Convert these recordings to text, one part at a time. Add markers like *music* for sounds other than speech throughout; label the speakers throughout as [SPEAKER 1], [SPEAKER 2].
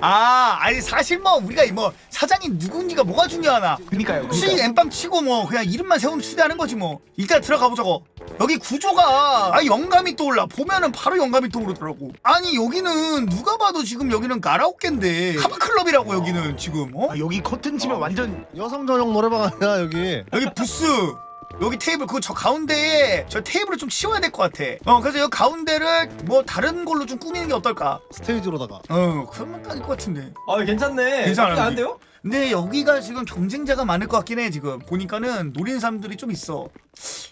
[SPEAKER 1] 아 아니 사실 뭐 우리가 뭐 사장이 누군지가 뭐가 중요하나.
[SPEAKER 2] 그니까요.
[SPEAKER 1] 수익 엠빵 치고 뭐 그냥 이름만 세우면 추대하는 거지 뭐. 일단 들어가 보자고. 여기 구조가 아 영감이 떠올라. 보면은 바로 영감이 떠오르더라고. 아니 여기는 누가 봐도 지금 여기는 가라오케인데. 카바클럽이라고 여기는 지금 어?
[SPEAKER 2] 아, 여기 커튼 치면 완전
[SPEAKER 3] 여성 전용 노래방 아니야 여기?
[SPEAKER 1] 여기 부스 여기 테이블 그 저 가운데에 저 테이블을 좀 치워야 될 것 같아 어 그래서 여기 가운데를 뭐 다른 걸로 좀 꾸미는 게 어떨까
[SPEAKER 3] 스테이지로다가
[SPEAKER 1] 어 그러면 딱일 것 같은데
[SPEAKER 4] 아 괜찮네.
[SPEAKER 1] 괜찮아,
[SPEAKER 4] 나쁘지
[SPEAKER 1] 여기.
[SPEAKER 4] 않은데요?
[SPEAKER 1] 근데 여기가 지금 경쟁자가 많을 것 같긴 해 지금 보니까는 노리는 사람들이 좀 있어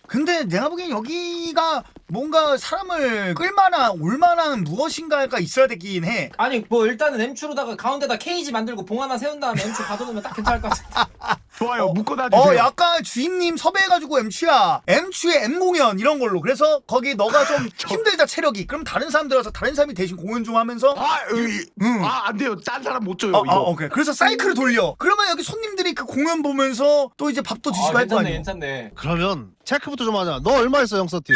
[SPEAKER 1] 근데 내가 보기엔 여기가 뭔가 사람을 끌만한 올만한 무엇인가가 있어야 되긴 해
[SPEAKER 4] 아니 뭐 일단은 엠추로다가 가운데다 케이지 만들고 봉 하나 세운 다음에 엠추 가둬놓으면 딱 괜찮을 것 같아. *laughs*
[SPEAKER 2] 좋아요. 묶어놔 주세요.
[SPEAKER 1] 어 약간 주임님 섭외해가지고 M추야 M추의 M 공연 이런 걸로 그래서 거기 너가 좀 힘들다 체력이 그럼 다른 사람들 와서 다른 사람이 대신 공연 좀 하면서
[SPEAKER 2] 아, 으이.
[SPEAKER 1] 응.
[SPEAKER 2] 아, 안 돼요. 딴 사람 못 줘요,
[SPEAKER 1] 어,
[SPEAKER 2] 이거.
[SPEAKER 1] 어, 오케이. 그래서 사이클을 돌려. 그러면 여기 손님들이 그 공연 보면서 또 이제 밥도
[SPEAKER 4] 아
[SPEAKER 1] 드시고 할 거
[SPEAKER 4] 괜찮네
[SPEAKER 1] 아니야.
[SPEAKER 4] 괜찮네.
[SPEAKER 3] 그러면 체크부터 좀 하자 너 얼마 있어 영서티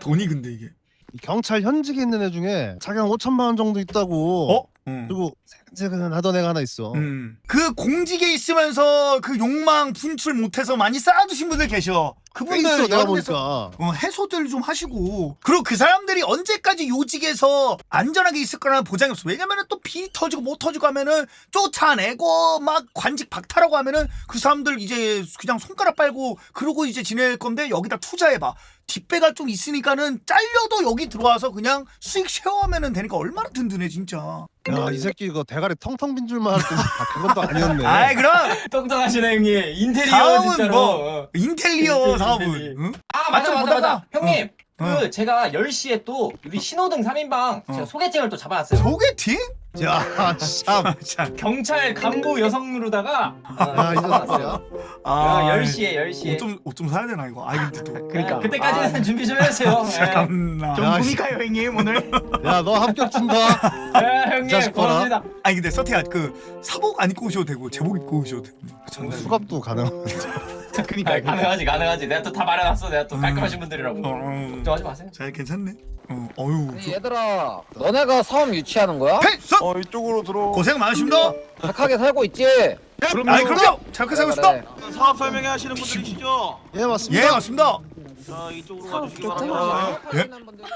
[SPEAKER 1] 돈이 근데 이게.
[SPEAKER 3] 이 경찰 현직에 있는 애 중에 자기 한 5천만 원 정도 있다고
[SPEAKER 1] 어? 응.
[SPEAKER 3] 그리고 세근세근 애가 하나 있어
[SPEAKER 1] 음. 그 공직에 있으면서 그 욕망 분출 못해서 많이 쌓아두신 분들 계셔.
[SPEAKER 3] 꽤
[SPEAKER 1] 그분들
[SPEAKER 3] 있어 내가
[SPEAKER 1] 여러 데서
[SPEAKER 3] 보니까
[SPEAKER 1] 어, 해소들 좀 하시고 그리고 그 사람들이 언제까지 요직에서 안전하게 있을 거라는 보장이 없어 왜냐면은 또 비 터지고 못 터지고 하면은 쫓아내고 막 관직 박탈하고 하면은 그 사람들 이제 그냥 손가락 빨고 그러고 이제 지낼 건데 여기다 투자해봐 뒷배가 좀 있으니까는 잘려도 여기 들어와서 그냥 수익 쉐어하면은 되니까 얼마나 든든해 진짜
[SPEAKER 3] 야 이 새끼 이거 대가리 텅텅 빈 줄만 알았더니 아, 그건 또 아니었네 *laughs*
[SPEAKER 1] 아이 그럼
[SPEAKER 4] 똑똑하시네 형님. 인테리어
[SPEAKER 1] 사업은
[SPEAKER 4] 진짜로.
[SPEAKER 1] 뭐 인텔리어
[SPEAKER 4] 인텔리,
[SPEAKER 1] 사업은
[SPEAKER 4] 인텔리.
[SPEAKER 1] 응?
[SPEAKER 4] 아 맞아 맞아. 맞아. 형님.
[SPEAKER 1] 어.
[SPEAKER 4] 그 제가 10시에 또 우리 신호등 3인방
[SPEAKER 1] 어.
[SPEAKER 4] 제가 소개팅을 또 잡아놨어요.
[SPEAKER 1] 소개팅?
[SPEAKER 3] 야참
[SPEAKER 1] 참. *laughs*
[SPEAKER 4] 경찰 간부 여성으로다가
[SPEAKER 3] 아, 이 녀석이야.
[SPEAKER 1] 아,
[SPEAKER 4] 10시에 10시에.
[SPEAKER 1] 옷 좀, 옷 좀 사야 되나 이거? 아 근데 또
[SPEAKER 2] 그러니까.
[SPEAKER 4] 그때까지는 준비 좀 해주세요. 예. *laughs*
[SPEAKER 1] 참나.
[SPEAKER 2] 좀
[SPEAKER 3] 야,
[SPEAKER 2] 분위기가요, 형님, 오늘. *laughs*
[SPEAKER 3] 야 너 합격 준다
[SPEAKER 4] 예, 형님
[SPEAKER 3] 자식 봐라.
[SPEAKER 4] 고맙습니다.
[SPEAKER 1] 아니 근데 서태야 그 사복 안 입고 오셔도 되고 제복 입고 오셔도 되고.
[SPEAKER 3] 수갑도 가능
[SPEAKER 4] 아,
[SPEAKER 2] 그니까요.
[SPEAKER 4] 가능하지 가능하지. 내가 또 다 말해놨어. 내가 또
[SPEAKER 1] 음.
[SPEAKER 4] 깔끔하신 분들이라고.
[SPEAKER 1] 어, 어.
[SPEAKER 4] 걱정하지 마세요.
[SPEAKER 1] 잘 괜찮네. 어, 어유.
[SPEAKER 5] 아니, 얘들아 너네가 사업 유치하는 거야?
[SPEAKER 1] 패스.
[SPEAKER 6] 어 이쪽으로 들어.
[SPEAKER 1] 고생 많으십니다.
[SPEAKER 5] 착하게 살고 있지?
[SPEAKER 2] 그럼요.
[SPEAKER 1] 아이 그럼요. 잘 살고 있습니다.
[SPEAKER 6] 사업 설명회 하시는 분들이시죠?
[SPEAKER 3] 예 맞습니다
[SPEAKER 1] 예 맞습니다.
[SPEAKER 6] 자 이쪽으로 와주시기 바랍니다.
[SPEAKER 1] 예?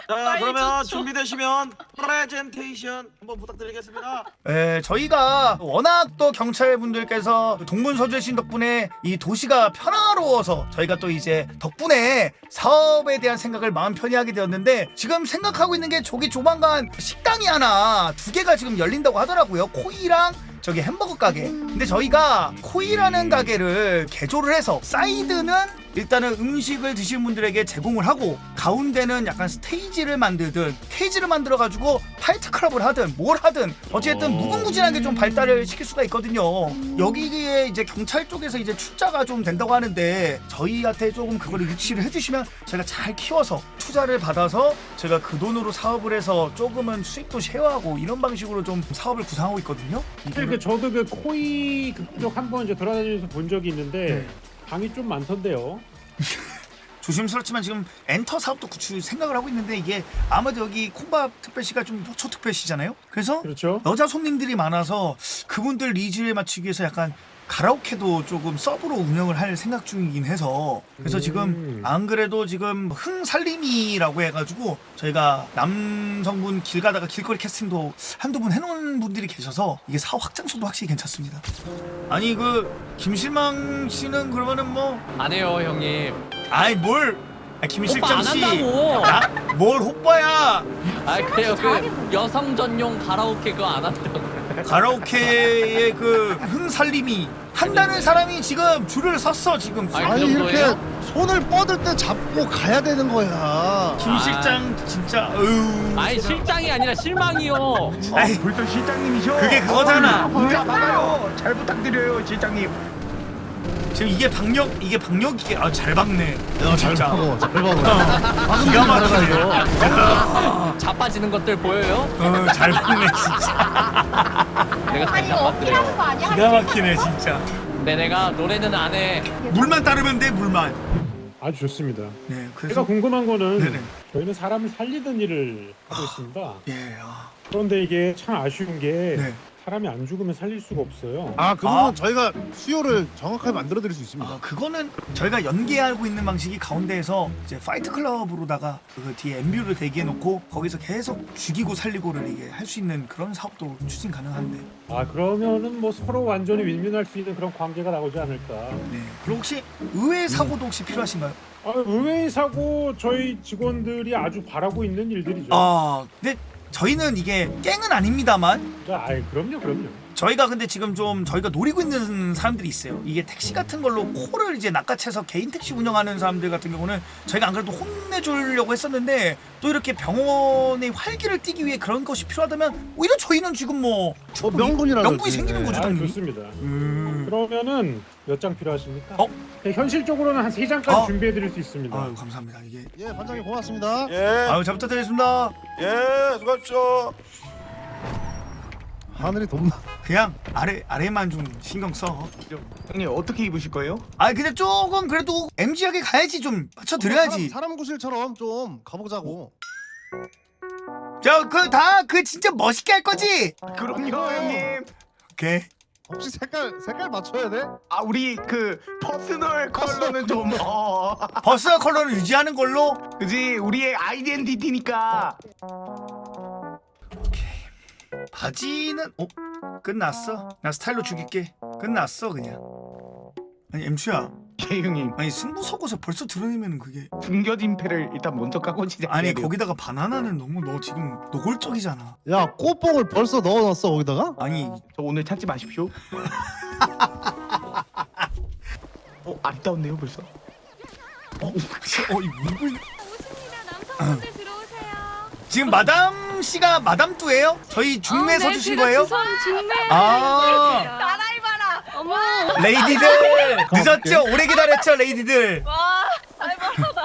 [SPEAKER 6] 자 그러면 준비되시면 프레젠테이션 한번 부탁드리겠습니다.
[SPEAKER 1] 에, 저희가 워낙 또 경찰분들께서 동분서주신 덕분에 이 도시가 평화로워서 저희가 또 이제 덕분에 사업에 대한 생각을 마음 편히 하게 되었는데 지금 생각하고 있는 게 저기 조만간 식당이 하나 두 개가 지금 열린다고 하더라고요. 코이랑 저기 햄버거 가게. 근데 저희가 코이라는 가게를 개조를 해서 사이드는 일단은 음식을 드시는 분들에게 제공을 하고 가운데는 약간 스테이지를 만들든 스테이지를 만들어 가지고 파이트 클럽을 하든 뭘 하든 어쨌든 무궁무진하게 좀 발달을 시킬 수가 있거든요. 여기에 이제 경찰 쪽에서 이제 출자가 좀 된다고 하는데 저희한테 조금 그거를 유치를 해주시면 저희가 잘 키워서 투자를 받아서 제가 그 돈으로 사업을 해서 조금은 수익도 쉐어하고 이런 방식으로 좀 사업을 구상하고 있거든요.
[SPEAKER 7] 사실 그 저도 그 코이 그쪽 한번 이제 돌아다니면서 본 적이 있는데
[SPEAKER 1] 네.
[SPEAKER 7] 방이 좀 많던데요. *laughs*
[SPEAKER 1] 조심스럽지만 지금 엔터 사업도 구출 생각을 하고 있는데 이게 아무래도 여기 콩밥 특별시가 좀 노초 특별시잖아요. 그래서
[SPEAKER 7] 그렇죠?
[SPEAKER 1] 여자 손님들이 많아서 그분들 니즈에 맞추기 위해서 약간 가라오케도 조금 서브로 운영을 할 생각 중이긴 해서 그래서 지금
[SPEAKER 7] 음.
[SPEAKER 1] 안 그래도 지금 흥살림이라고 해가지고 저희가 남성분 길 가다가 길거리 캐스팅도 한두 분 해놓은 분들이 계셔서 이게 사업 확장성도 확실히 괜찮습니다. 아니 그 김실망 씨는 그러면은 뭐
[SPEAKER 8] 안 해요 형님
[SPEAKER 1] 아이 뭘 아, 김
[SPEAKER 8] 오빠
[SPEAKER 1] 실장
[SPEAKER 8] 안
[SPEAKER 1] 씨.
[SPEAKER 8] 한다고
[SPEAKER 1] 나? 뭘 호빠야?
[SPEAKER 8] 아 그래요 그 여성 전용 가라오케 그거 안 한다고
[SPEAKER 1] 가라오케의 그 흥살림이 한다는 사람이 지금 줄을 섰어 지금.
[SPEAKER 8] 아이,
[SPEAKER 3] 아니
[SPEAKER 8] 그
[SPEAKER 3] 이렇게? 손을 뻗을 때 잡고 가야 되는 거야
[SPEAKER 1] 김 실장 진짜 어유.
[SPEAKER 8] 아니 실장이 아니라 실망이요
[SPEAKER 1] 아이
[SPEAKER 2] 벌써 실장님이셔.
[SPEAKER 1] 그게 그거잖아.
[SPEAKER 2] 문자 받아요. 잘 부탁드려요, 실장님.
[SPEAKER 1] 지금 이게 박력 이게 박력이게 아 잘 박네.
[SPEAKER 3] 야잘
[SPEAKER 1] 진짜.
[SPEAKER 3] 먹어 잘 먹어
[SPEAKER 1] 어, 기가 막히네.
[SPEAKER 8] 자빠지는 것들 보여요?
[SPEAKER 1] 어, 잘 박네 진짜.
[SPEAKER 8] 내가
[SPEAKER 9] 아니
[SPEAKER 8] 잘
[SPEAKER 9] 이거 어필하는 거 아니야?
[SPEAKER 1] 기가 막히네 진짜.
[SPEAKER 8] 근데 내가 노래는 안 해
[SPEAKER 1] 물만 따르면 돼 물만.
[SPEAKER 7] 아주 좋습니다.
[SPEAKER 1] 네,
[SPEAKER 7] 제가
[SPEAKER 1] 그래서
[SPEAKER 7] 궁금한 거는
[SPEAKER 1] 네네.
[SPEAKER 7] 저희는 사람을 살리던 일을 하고 있습니다.
[SPEAKER 1] 예, 아,
[SPEAKER 7] 그런데 이게 참 아쉬운 게
[SPEAKER 1] 네.
[SPEAKER 7] 사람이 안 죽으면 살릴 수가 없어요.
[SPEAKER 3] 아 그 부분
[SPEAKER 1] 아.
[SPEAKER 3] 저희가 수요를 정확하게 만들어 드릴 수 있습니다.
[SPEAKER 1] 아, 그거는 저희가 연계하고 있는 방식이 가운데에서 이제 파이트 클럽으로다가 그 뒤에 엠뷰를 대기해 놓고 거기서 계속 죽이고 살리고를 이게 할 수 있는 그런 사업도 추진 가능한데.
[SPEAKER 7] 아 그러면은 뭐 서로 완전히 윈윈할 수 있는 그런 관계가 나오지 않을까.
[SPEAKER 1] 네. 그리고 혹시 의외 사고도 혹시 필요하신가요?
[SPEAKER 7] 아, 의외의 사고 저희 직원들이 아주 바라고 있는 일들이죠.
[SPEAKER 1] 아, 근데 저희는 이게 깽은 아닙니다만
[SPEAKER 7] 아, 그럼요, 그럼요.
[SPEAKER 1] 저희가 근데 지금 좀 저희가 노리고 있는 사람들이 있어요. 이게 택시 같은 걸로 코를 이제 낚아채서 개인 택시 운영하는 사람들 같은 경우는 저희가 안 그래도 혼내주려고 했었는데 또 이렇게 병원의 활기를 띠기 위해 그런 것이 필요하다면 오히려 저희는 지금 뭐
[SPEAKER 3] 어, 명분이라든지.
[SPEAKER 1] 명분이 생기는
[SPEAKER 3] 네.
[SPEAKER 1] 거죠,
[SPEAKER 7] 아,
[SPEAKER 1] 당연히.
[SPEAKER 7] 좋습니다.
[SPEAKER 1] 음.
[SPEAKER 7] 그러면은 몇 장 필요하십니까?
[SPEAKER 1] 어?
[SPEAKER 7] 네, 현실적으로는 한 세 장까지
[SPEAKER 1] 어.
[SPEAKER 7] 준비해 드릴 수 있습니다.
[SPEAKER 1] 아유 감사합니다. 이게
[SPEAKER 3] 예 반장님 고맙습니다.
[SPEAKER 6] 예,
[SPEAKER 1] 아유 잘 부탁드리겠습니다.
[SPEAKER 6] 예, 수고하십시오.
[SPEAKER 3] 하늘이 돕나?
[SPEAKER 1] 그냥 아래 아래만 좀 신경 써.
[SPEAKER 2] 형님 어떻게 입으실 거예요?
[SPEAKER 1] 아 근데 조금 그래도 MG하게 가야지 좀 맞춰 드려야지.
[SPEAKER 3] 사람, 사람 구실처럼 좀 가보자고.
[SPEAKER 1] 자그 다 그 진짜 멋있게 할 거지?
[SPEAKER 2] 그럼요 형님.
[SPEAKER 1] 오케이.
[SPEAKER 3] 혹시 색깔 색깔 맞춰야 돼?
[SPEAKER 2] 아 우리 그 퍼스널 컬러는 좀 어.
[SPEAKER 1] 버스 컬러를 유지하는 걸로.
[SPEAKER 2] 그지 우리의 아이덴티티니까.
[SPEAKER 1] 바지는 어 끝났어. 나 스타일로 죽일게. 끝났어 그냥. 아니 엠추야.
[SPEAKER 2] 예 형님.
[SPEAKER 1] 아니 승부 속옷을 벌써 드러내면 그게
[SPEAKER 2] 숨겨진 패를 일단 먼저 까고 시작해야
[SPEAKER 1] 아니
[SPEAKER 2] 돼요.
[SPEAKER 1] 거기다가 바나나는 너무 너 지금 노골적이잖아.
[SPEAKER 3] 야 꽃봉을 벌써 넣어놨어 거기다가?
[SPEAKER 1] 아니
[SPEAKER 2] 저 오늘 찾지 마십시오. *laughs* 어 아름다운데요 벌써?
[SPEAKER 1] 어, 어, 이 누구
[SPEAKER 9] 오십니다. 남성분들 들어오세요.
[SPEAKER 1] 지금 마담 씨가 마담 뚜예요? 저희 중매 서 주신 거예요?
[SPEAKER 9] 주선 중매.
[SPEAKER 1] 아
[SPEAKER 9] 나라이 봐라. 어머.
[SPEAKER 1] 레이디들 *laughs* 늦었죠? 오래 기다렸죠 레이디들.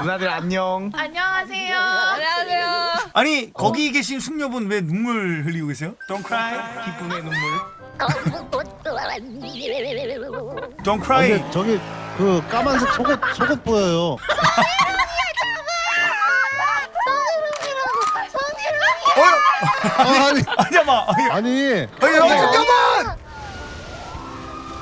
[SPEAKER 2] 누나들 안녕.
[SPEAKER 9] 안녕하세요. 안녕하세요.
[SPEAKER 1] 아니 거기 계신 숙녀분 왜 눈물 흘리고 계세요? Don't cry,
[SPEAKER 2] 기쁨의 눈물.
[SPEAKER 1] don't
[SPEAKER 3] 아,
[SPEAKER 1] cry.
[SPEAKER 3] 근데 저기 그 까만색 속옷 속옷 보여요. *laughs* 아, 아니
[SPEAKER 1] 아니 잠깐만. 아니,
[SPEAKER 3] 아니
[SPEAKER 1] 아니 잠깐만.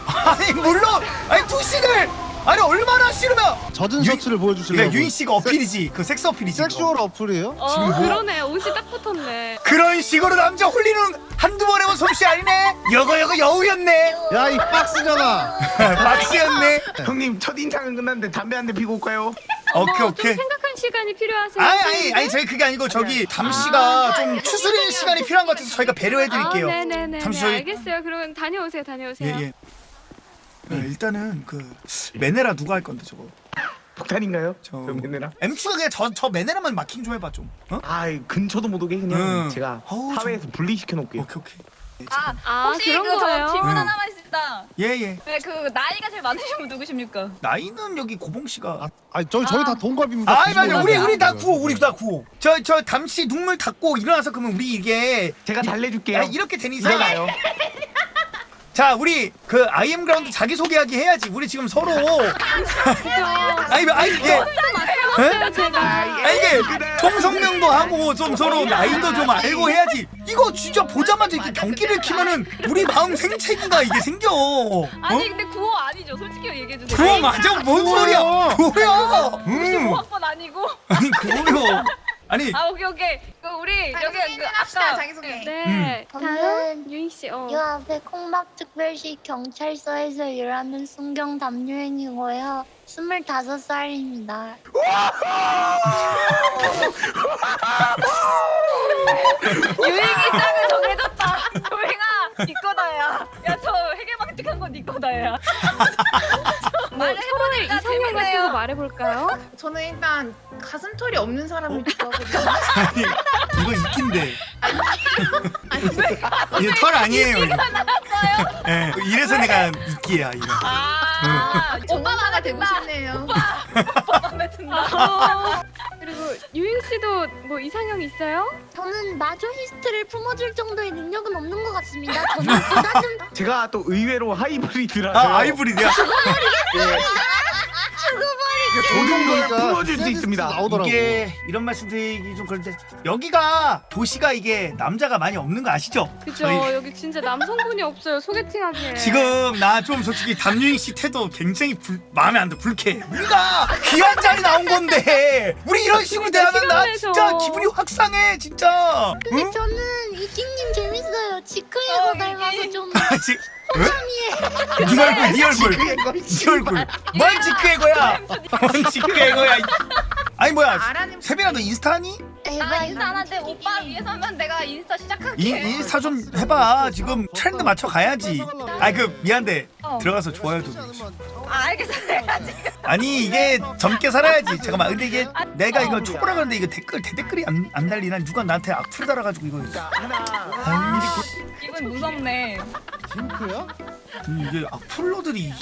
[SPEAKER 1] 아니 물론 아니 투식을 아니 얼마나 싫으면
[SPEAKER 3] 젖은
[SPEAKER 1] 유-
[SPEAKER 3] 셔츠를 보여주시려고.
[SPEAKER 1] 그러니까 유인 씨가 어필이지 그 섹스 어필이지.
[SPEAKER 3] 섹슈얼 어플이에요?
[SPEAKER 9] 어,
[SPEAKER 1] 지금 뭐-
[SPEAKER 9] 그러네. 옷이 딱 붙었네.
[SPEAKER 1] 그런 식으로 남자 홀리는 한두 번 해본 솜씨 아니네. 여거 여거 여우였네.
[SPEAKER 3] 야 이 박스잖아. *laughs*
[SPEAKER 1] 박씨였네. *laughs*
[SPEAKER 2] 형님 첫 인상은 끝났는데 담배 한 대 피고 올까요?
[SPEAKER 1] 오케이
[SPEAKER 9] 좀
[SPEAKER 1] 오케이.
[SPEAKER 9] 생각한 시간이 필요하세요.
[SPEAKER 1] 아니 아니 아니 저희 그게 아니고 저기 담 씨가 좀 추스릴 시간이 필요한 것 같아서 저희가 배려해 드릴게요.
[SPEAKER 9] 아, 네네네.
[SPEAKER 1] 잠시
[SPEAKER 9] 네,
[SPEAKER 1] 저희-
[SPEAKER 9] 알겠어요. 그러면 다녀오세요. 다녀오세요.
[SPEAKER 1] 예 예. 네, 일단은 그 메네라 누가 할 건데 저거.
[SPEAKER 2] 폭탄인가요?
[SPEAKER 1] 저
[SPEAKER 2] 저 맨내라.
[SPEAKER 1] 엠추가 그냥 저 저 메네라만 마킹 좀 해봐 좀. 어?
[SPEAKER 2] 근처도 못 오게 그냥
[SPEAKER 1] 응.
[SPEAKER 2] 제가
[SPEAKER 1] 어우,
[SPEAKER 2] 사회에서 분리시켜 놓을게요.
[SPEAKER 1] 오케이 오케이.
[SPEAKER 10] 아,
[SPEAKER 9] 아,
[SPEAKER 10] 혹시
[SPEAKER 9] 그런
[SPEAKER 10] 그
[SPEAKER 9] 거예요?
[SPEAKER 10] 저 질문
[SPEAKER 1] 응.
[SPEAKER 10] 하나만 있습니다.
[SPEAKER 1] 예 예.
[SPEAKER 10] 네, 그 나이가 제일 많으신 분 누구십니까?
[SPEAKER 1] 나이는 여기 고봉 씨가.
[SPEAKER 3] 아, 아니 저희 저희
[SPEAKER 10] 아.
[SPEAKER 3] 다 동갑입니다.
[SPEAKER 1] 아 맞아 우리 우리 다. 구호 우리 다 구호. 저저 담씨 눈물 닦고 일어나서 그러면 우리 이게
[SPEAKER 2] 제가 달래줄게요.
[SPEAKER 1] 야, 이렇게 된 이상
[SPEAKER 2] 일어나요. *laughs*
[SPEAKER 1] 자 우리 그 아이엠 그라운드 자기 소개하기 해야지. 우리 지금 서로 *laughs* 아니 아니 이게
[SPEAKER 9] 맞춰봤어요, 제가.
[SPEAKER 1] 아니 이게 통성명도 하고 좀 서로 나이도 좀 알고 해야지. 이거 진짜 보자마자 이렇게 경기를 키면은 우리 마음 생채기가 이게 생겨. 어?
[SPEAKER 10] 아니 근데 구호 아니죠. 솔직히 얘기해 주세요.
[SPEAKER 1] 그거 맞아 뭔 소리야? 뭐야? 음.
[SPEAKER 10] 95학번 아니고.
[SPEAKER 1] 아니 그거요. 아니
[SPEAKER 10] 아 오케이 오케이. 그 우리 여기 그 아까 자기소개.
[SPEAKER 9] 네.
[SPEAKER 1] 음.
[SPEAKER 9] 다음 유인 씨. 어.
[SPEAKER 11] 이 앞에 콩밥특별시 경찰서에서 일하는 순경 담유행이고요. 25살입니다. *laughs*
[SPEAKER 10] 유행이 짝을 정해줬다. *laughs* 유행아 네 거다야. 야 저 해결방tik한 건네 거다야. *laughs*
[SPEAKER 9] 뭐 서로의 이상형 같은 거 말해볼까요?
[SPEAKER 12] 저는 일단 가슴털이 없는 사람을 좋아하거든요.
[SPEAKER 1] 아니 이거 이끼인데. 이거 털 아니에요. 이거. 예, 이래서 내가 이끼야 이거.
[SPEAKER 10] 아
[SPEAKER 12] 오빠가 되고 싶네요.
[SPEAKER 10] 마음에 든다.
[SPEAKER 9] 어. 그리고 유인 씨도 뭐 이상형 있어요?
[SPEAKER 11] 저는 마조히스트를 품어줄 정도의 능력은 없는 것 같습니다. 저는 보다 좀 *laughs*
[SPEAKER 2] 제가 또 의외로 하이브리드라서
[SPEAKER 1] 아 아이브리드야. *laughs*
[SPEAKER 11] 죽
[SPEAKER 3] 그러니까
[SPEAKER 2] 품어줄 수 있습니다.
[SPEAKER 3] 나오더라고.
[SPEAKER 1] 이게 이런 말씀드리기 좀 그런데 여기가 도시가 이게 남자가 많이 없는 거 아시죠?
[SPEAKER 9] 그죠
[SPEAKER 1] 저희-
[SPEAKER 9] 여기 진짜 남성분이 없어요 소개팅하기에
[SPEAKER 1] 지금 나 좀 솔직히 담유인 씨 태도 굉장히 불, 마음에 안 들어 불쾌해. 우리가 귀한 자리 나온 건데 우리 이런 식으로 대하면 나 진짜. 기분이 확 상해 진짜.
[SPEAKER 13] 근데
[SPEAKER 1] 응?
[SPEAKER 13] 저는 이킹님 재밌어요. 지크에서
[SPEAKER 10] 어,
[SPEAKER 13] 닮아서 좀 *laughs*
[SPEAKER 1] 아 직네 얼굴 네 얼굴 네 얼굴 뭔 지크의 거야? 뭔 지크의 거야 아니 뭐야
[SPEAKER 12] 아라님
[SPEAKER 1] 세빈아 너 인스타 하니?
[SPEAKER 10] 나 인스타 하는데 오빠 위해서면 내가 인스타 시작할게.
[SPEAKER 1] 인, 인스타 좀 해봐. 지금 트렌드 맞춰 가야지. 아니 그 미안데 들어가서 좋아요 좀
[SPEAKER 10] 아, 알겠어. 내가 지금.
[SPEAKER 1] 아니 이게 젊게 살아야지. 잠깐만. 근데 이게 내가 이거 초보라 그러는데 이거 댓글 대댓글이 안, 안 달리나? 누가 나한테 악플 달아가지고 이거. 아유
[SPEAKER 10] 기분 무섭네.
[SPEAKER 3] 징크야?
[SPEAKER 1] 음, 이게 악플러들이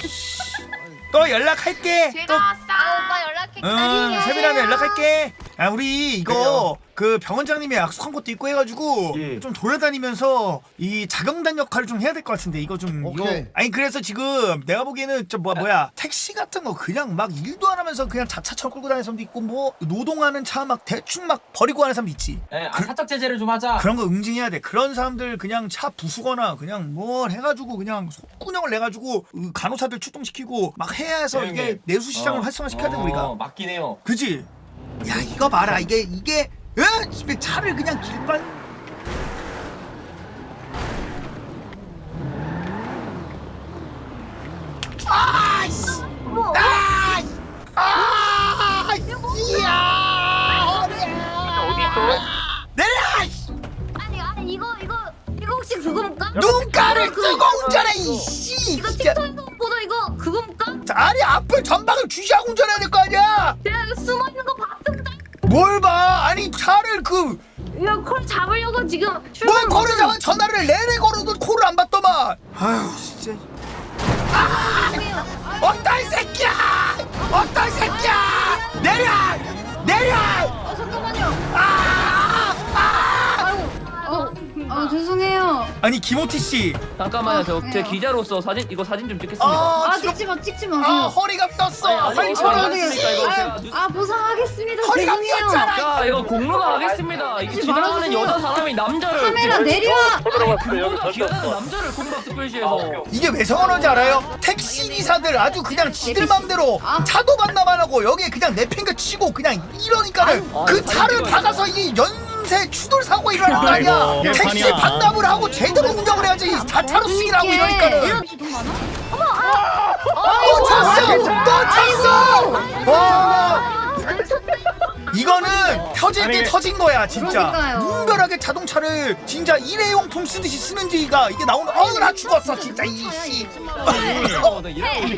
[SPEAKER 1] 또 연락할게 또
[SPEAKER 10] 아, 오빠 연락해.
[SPEAKER 1] 응, 세빈아는 연락할게. 아, 우리 이거 그 병원장님이 약속한 것도 있고 해가지고
[SPEAKER 2] 예.
[SPEAKER 1] 좀 돌아다니면서 이 자경단 역할을 좀 해야 될 것 같은데 이거 좀 이거
[SPEAKER 3] 오케이.
[SPEAKER 1] 아니 그래서 지금 내가 보기에는 저 뭐야 뭐야 택시 같은 거 그냥 막 일도 안 하면서 그냥 자차처럼 끌고 다니는 사람도 있고 뭐 노동하는 차 막 대충 막 버리고 가는 사람도 있지.
[SPEAKER 4] 예, 아,
[SPEAKER 1] 그-
[SPEAKER 4] 사적 제재를 좀 하자.
[SPEAKER 1] 그런 거 응징해야 돼. 그런 사람들 그냥 차 부수거나 그냥 뭘 해가지고 그냥 속군형을 내가지고 그 간호사들 출동시키고 막 해야 해서
[SPEAKER 4] 네,
[SPEAKER 1] 이게
[SPEAKER 4] 네.
[SPEAKER 1] 내수 시장을
[SPEAKER 4] 어,
[SPEAKER 1] 활성화시켜야 돼
[SPEAKER 4] 어,
[SPEAKER 1] 우리가.
[SPEAKER 4] 맞긴 해요.
[SPEAKER 1] 그지? 야 이거 봐라. 이게 이게 응? 집에 차를 그냥 길발 아이씨
[SPEAKER 13] 잡
[SPEAKER 1] 씨
[SPEAKER 14] 잠깐만요 저제
[SPEAKER 13] 네.
[SPEAKER 14] 기자로서 사진 이거 사진 좀 찍겠습니다
[SPEAKER 1] 아,
[SPEAKER 13] 아
[SPEAKER 1] 지금
[SPEAKER 13] 찍지 마 찍지
[SPEAKER 1] 아
[SPEAKER 13] 마세요.
[SPEAKER 1] 허리가 떴어
[SPEAKER 14] 아니,
[SPEAKER 1] 허리
[SPEAKER 14] 이거 제가 뉴스-
[SPEAKER 13] 아 보상하겠습니다.
[SPEAKER 1] 허리가
[SPEAKER 13] 죄송해요.
[SPEAKER 1] 삐었잖아
[SPEAKER 14] 자 이거 공로가 하겠습니다 이게 지나가는
[SPEAKER 13] 말아주세요.
[SPEAKER 14] 여자 사람이 남자를
[SPEAKER 13] 카메라 내려.
[SPEAKER 14] 그보다 귀하다는 남자를 공각특별시에서
[SPEAKER 1] 이게 왜 성원한지 알아요? 택시 기사들 아주 그냥 지들 맘대로 차도 반납 안 하고 여기에 그냥 내팽겨 치고 그냥 이러니까는 그 차를 박아서 이 연 쇄 추돌 사고가 일어나는 거 아니야
[SPEAKER 2] 아이고,
[SPEAKER 1] 택시
[SPEAKER 2] 개판이야.
[SPEAKER 1] 반납을 하고 제대로 운영을 해야지 자차로 승인하고 이러니까는
[SPEAKER 13] 이런 돈 많아?
[SPEAKER 1] 또 찼어! 또 찼어! 와 이거는 터질 때 터진 거야 진짜
[SPEAKER 13] 그러니까요.
[SPEAKER 1] 무분별하게 자동차를 진짜 일회용품 쓰듯이 쓰는지가 이게 나오는 어우 나 죽었어 진짜 이씨
[SPEAKER 14] 어, 네, 일하고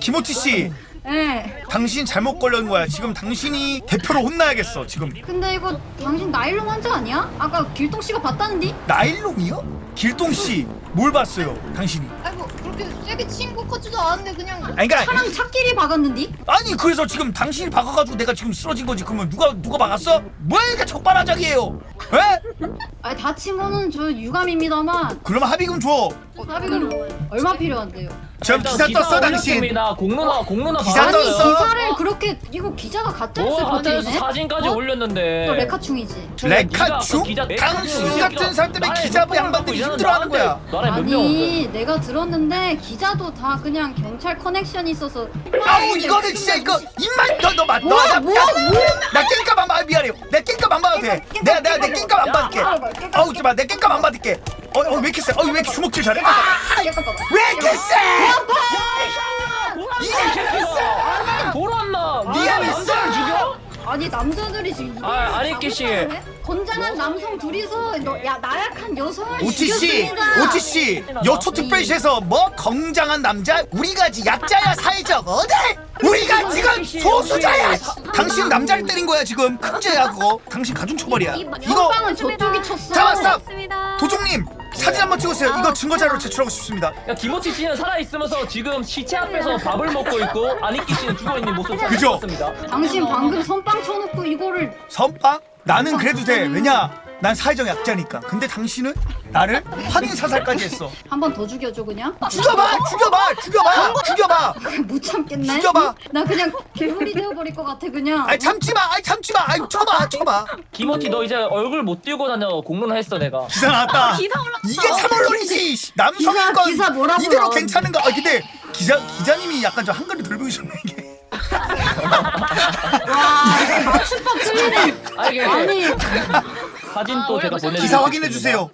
[SPEAKER 1] 김호치 씨
[SPEAKER 13] 네.
[SPEAKER 1] 당신 잘못 걸린 거야 지금 당신이 대표로 혼나야겠어 지금
[SPEAKER 13] 근데 이거 당신 나일론 환자 아니야? 아까 길동 씨가 봤다는데?
[SPEAKER 1] 나일론이요? 길동 씨 뭘 봤어요 당신이
[SPEAKER 13] 아이고 그렇게 세게 친것 같지도 않은데 그냥
[SPEAKER 1] 아니 그러니까
[SPEAKER 13] 차랑 차끼리 박았는데?
[SPEAKER 1] 아니 그래서 지금 당신이 박아가지고 내가 지금 쓰러진 거지 그러면 누가 누가 박았어? 뭐야 이게 적반하장이에요 에?
[SPEAKER 13] 아 다친 거는 저 유감입니다만
[SPEAKER 1] 그럼 합의금 줘
[SPEAKER 13] 합의금 얼마 필요한데요?
[SPEAKER 1] 지금 기사 떴어 당신
[SPEAKER 14] 올렸습니다. 공로나 공로나
[SPEAKER 1] 기사
[SPEAKER 13] 아니
[SPEAKER 1] 떴어?
[SPEAKER 13] 기사를 그렇게 이거 기자가 가짜 뉴스
[SPEAKER 14] 뭐 하자에서
[SPEAKER 13] 퍼뜨리네?
[SPEAKER 14] 사진까지
[SPEAKER 13] 어?
[SPEAKER 14] 올렸는데
[SPEAKER 13] 또 레카충이지
[SPEAKER 1] 레카충?
[SPEAKER 14] 기자-
[SPEAKER 1] 당신
[SPEAKER 14] 기자-
[SPEAKER 1] 같은 사람 때문에
[SPEAKER 14] 나라에
[SPEAKER 1] 기자부
[SPEAKER 14] 몇
[SPEAKER 1] 양반들이 힘들어하는 거야
[SPEAKER 14] 나라에 몇명 없는데
[SPEAKER 13] 아니 내가 들었는데 기자도 다 그냥 경찰 커넥션이 있어서
[SPEAKER 1] 아우 이거는 진짜 이거 입만 너너 맞.
[SPEAKER 13] 뭐야,
[SPEAKER 1] 너
[SPEAKER 13] 뭐야, 뭐야?
[SPEAKER 1] 나 깽값 안 받아 미안해요. 내 깽값 안 받아도 돼. 내가 내가 내 깽값 안 받을게. 아우 지마 내 깽값 안 받을게. 어어왜 이렇게 세? 어왜 이렇게 주먹질 잘해? 아, 왜 이렇게 세? 이게 이렇게 세?
[SPEAKER 14] 돌았나
[SPEAKER 1] 미안했어.
[SPEAKER 14] 남자를 죽여?
[SPEAKER 13] 아니 남자들이 지금
[SPEAKER 14] 아, 아니끼 씨.
[SPEAKER 13] 건장한 남성 둘이서 너, 야 나약한 여성을
[SPEAKER 1] 오티 씨,
[SPEAKER 13] 죽였습니다.
[SPEAKER 1] 오티 씨, 여초 특별시에서 뭐 건장한 남자? 우리가 지 약자야 사회적 어디? 우리가 지금 소수자야. 당신 남자를 때린 거야 지금 큰 죄야 그거. 당신 가중 처벌이야.
[SPEAKER 13] 이
[SPEAKER 1] 이거
[SPEAKER 13] 빵은 저쪽이 쳤어.
[SPEAKER 1] 잡았어.
[SPEAKER 9] 맞습니다.
[SPEAKER 1] 도종님 사진 한번 찍으세요. 이거 증거 자료로 제출하고 싶습니다.
[SPEAKER 14] 야 김호치 씨는 살아 있으면서 지금 시체 앞에서 밥을 먹고 있고 아니끼 씨는 죽어 있는 모습
[SPEAKER 1] 그죠?
[SPEAKER 14] 찾았습니다.
[SPEAKER 13] 당신 방금 선빵 쳐놓고 이거를
[SPEAKER 1] 선빵? 나는 그래도 돼. 왜냐? 난 사회적 약자니까. 근데 당신은 나를 확인 사살까지 했어.
[SPEAKER 13] 한 번 더 죽여줘 그냥.
[SPEAKER 1] 죽여봐, 죽여봐, 죽여봐, 죽여봐.
[SPEAKER 13] 못 참겠네.
[SPEAKER 1] 죽여봐.
[SPEAKER 13] 나 그냥 괴물이 되어버릴 것 같아 그냥.
[SPEAKER 1] 아이 참지 마, 아이 참지 마, 아이 쳐봐, 쳐봐.
[SPEAKER 14] 김어티 너 이제 얼굴 못 띄우고 다녀 공론했어 내가
[SPEAKER 1] 기사 나왔다.
[SPEAKER 13] 기사 올라.
[SPEAKER 1] 이게 참언론이지. 씨. 남성인
[SPEAKER 13] 기사-
[SPEAKER 1] 건
[SPEAKER 13] 기사 뭐라고요?
[SPEAKER 1] 이대로 괜찮은가? 아 근데 기자 기자님이 약간 좀 한글을 덜 보이셨네 이게.
[SPEAKER 13] 맞춤법 틀리네.
[SPEAKER 14] 아 이게
[SPEAKER 13] 아니
[SPEAKER 14] 사진 또 제가 보내드릴
[SPEAKER 1] 기사
[SPEAKER 14] 수
[SPEAKER 1] 확인해. 주세요.